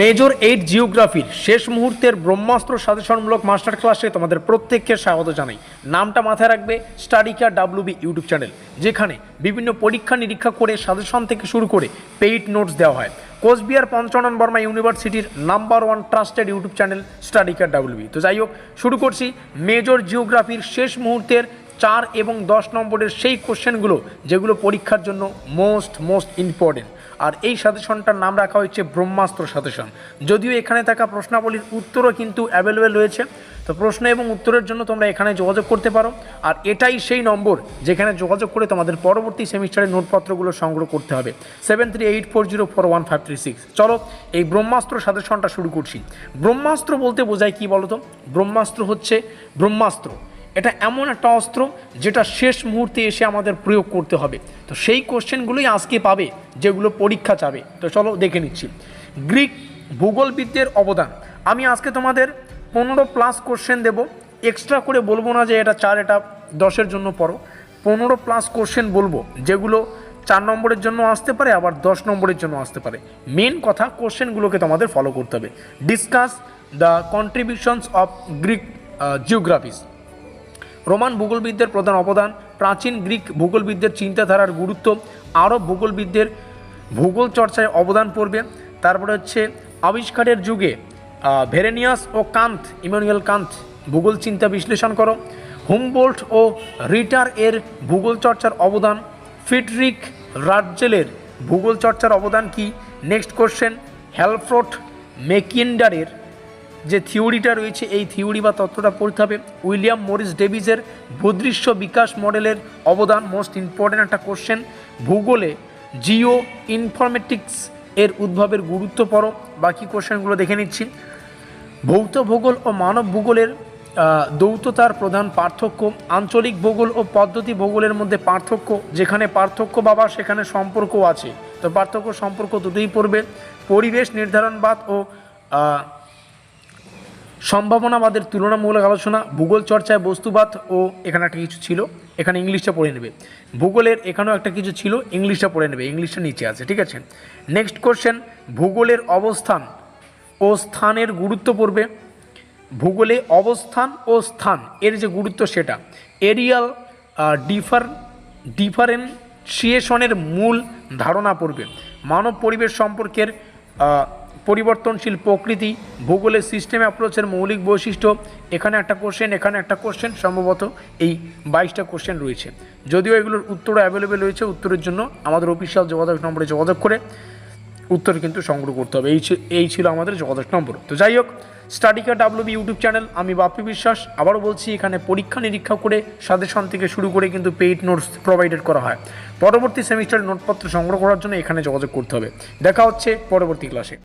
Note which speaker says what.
Speaker 1: Major eight জিওগ্রাফির শেষ মুহূর্তের ব্রহ্মাস্ত্র সাজেশনমূলক master ক্লাসে তোমাদের প্রত্যেককে স্বাগত জানাই। নামটা মাথায় রাখবে স্টাডিকা ডাব্লিউবি ইউটিউব চ্যানেল যেখানে বিভিন্ন পরীক্ষা নিরীক্ষা করে সাজেশন থেকে শুরু করে পেইড নোটস দেওয়া হয়। কোচবিহার পঞ্চানন বর্মা ইউনিভার্সিটির number one trusted YouTube channel স্টাডিকা WB তো যাই হোক, শুরু করছি মেজর জিওগ্রাফির শেষ মুহূর্তের চার এবং দশ নম্বরের সেই কোশ্চেনগুলো যেগুলো পরীক্ষার জন্য মোস্ট মোস্ট ইম্পর্টেন্ট আর এই সাজেশনটার নাম রাখা হয়েছে ব্রহ্মাস্ত্র সাজেশন। যদিও এখানে থাকা প্রশ্নাবলীর উত্তরও কিন্তু অ্যাভেলেবেল রয়েছে। তো প্রশ্ন এবং উত্তরের জন্য তোমরা এখানে যোগাযোগ করতে পারো। আর এটাই সেই নম্বর যেখানে যোগাযোগ করে তোমাদের পরবর্তী সেমিস্টারের নোটপত্রগুলো সংগ্রহ করতে হবে। Seven three eight four zero four one five three six চলো, এই ব্রহ্মাস্ত্র সাজেশনটা শুরু করছি। ব্রহ্মাস্ত্র বলতে বোঝায় কি বলো তো ব্রহ্মাস্ত্র হচ্ছে ব্রহ্মাস্ত্র। এটা এমন একটা অস্ত্র যেটা শেষ মুহূর্তে এসে আমাদের প্রয়োগ করতে হবে। তো সেই কোশ্চেনগুলোই আজকে পাবে, যেগুলো পরীক্ষা চাবে। তো চলো দেখে নিচ্ছি। গ্রিক ভূগোলবিদদের অবদান। আমি আজকে তোমাদের পনেরো প্লাস কোশ্চেন দেব। এক্সট্রা করে বলব না যে এটা চার, এটা দশের জন্য পড়ো। পনেরো প্লাস কোশ্চেন বলব, যেগুলো চার নম্বরের জন্য আসতে পারে, আবার দশ নম্বরের জন্য আসতে পারে। মেন কথা, কোশ্চেনগুলোকে তোমাদের ফলো করতে হবে। Discuss the contributions of Greek geographers Roman ভূগোলবিদদের প্রধান অবদান, প্রাচীন গ্রিক ভূগোলবিদদের চিন্তাধারার গুরুত্ব, আরব ভূগোলবিদদের ভূগোল চর্চায় অবদান পড়বে। তারপরে হচ্ছে আবিষ্কারের যুগে ভেরেনিয়াস ও কান্ত ইমানুয়েল কান্ত ভূগোল চিন্তা বিশ্লেষণ করো। হুমবোল্ট ও রিটার এর ভূগোল চর্চার অবদান ফিটরিক রাজ্জেলের ভূগোল চর্চার অবদান কি? নেক্সট কোশ্চেন হ্যালফ্রোট মেকিন্ডারের যে থিওরিটা রয়েছে, এই থিওরি বা তত্ত্বটা পড়তে হবে। উইলিয়াম মরিস ডেভিসের ভূদৃশ্য বিকাশ মডেলের অবদান মোস্ট ইম্পর্ট্যান্ট একটা কোশ্চেন ভূগোলে জিও ইনফরমেটিক্স এর উদ্ভবের গুরুত্ব পড়ো। বাকি কোশ্চেনগুলো দেখে নিচ্ছি। ভৌত ভূগোল ও মানব ভূগোলের দৌততার প্রধান পার্থক্য, আঞ্চলিক ভূগোল ও পদ্ধতি ভূগোলের মধ্যে পার্থক্য, যেখানে পার্থক্য বাবা, সেখানে সম্পর্ক আছে। তো পার্থক্য, সম্পর্ক দুটোই পড়বে। পরিবেশ নির্ধারণবাদ ও সম্ভাবনাবাদের তুলনামূলক আলোচনা, ভূগোল চর্চায় বস্তুবাদ ও এখানে একটা কিছু ছিল, এখানে ইংলিশটা পড়ে নেবে। ভূগোলের এখানেও একটা কিছু ছিল, ইংলিশটা পড়ে নেবে, ইংলিশটা নিচে আছে, ঠিক আছে? নেক্সট কোশ্চেন ভূগোলের অবস্থান ও স্থানের গুরুত্ব পড়বে। ভূগোলে অবস্থান ও স্থান, এর যে গুরুত্ব সেটা, এরিয়াল ডিফার, ডিফারেন্সিয়েশনের মূল ধারণা পড়বে। মানব পরিবেশ সম্পর্কের পরিবর্তনশীল প্রকৃতি, ভূগোলের সিস্টেম অ্যাপ্রোচের মৌলিক বৈশিষ্ট্য, এখানে একটা কোশ্চেন এখানে একটা কোশ্চেন সম্ভবত এই বাইশটা কোশ্চেন রয়েছে। যদিও এগুলোর উত্তর অ্যাভেলেবেল রয়েছে, উত্তরের জন্য আমাদের অফিসিয়াল যোগাযোগ নম্বরে যোগাযোগ করে উত্তর কিন্তু সংগ্রহ করতে হবে। এই এই ছিল আমাদের যোগাযোগ নম্বর। তো যাই হোক স্টাডিকা ডাব্লিউবি ইউটিউব চ্যানেল আমি বাপি বিশ্বাস, আবারও বলছি, এখানে পরীক্ষা নিরীক্ষা করে সাজেশন থেকে শুরু করে কিন্তু পেইড নোটস প্রোভাইডেড করা হয়। পরবর্তী সেমিস্টারের নোটপত্র সংগ্রহ করার জন্য এখানে যোগাযোগ করতে হবে। দেখা হচ্ছে পরবর্তী ক্লাসে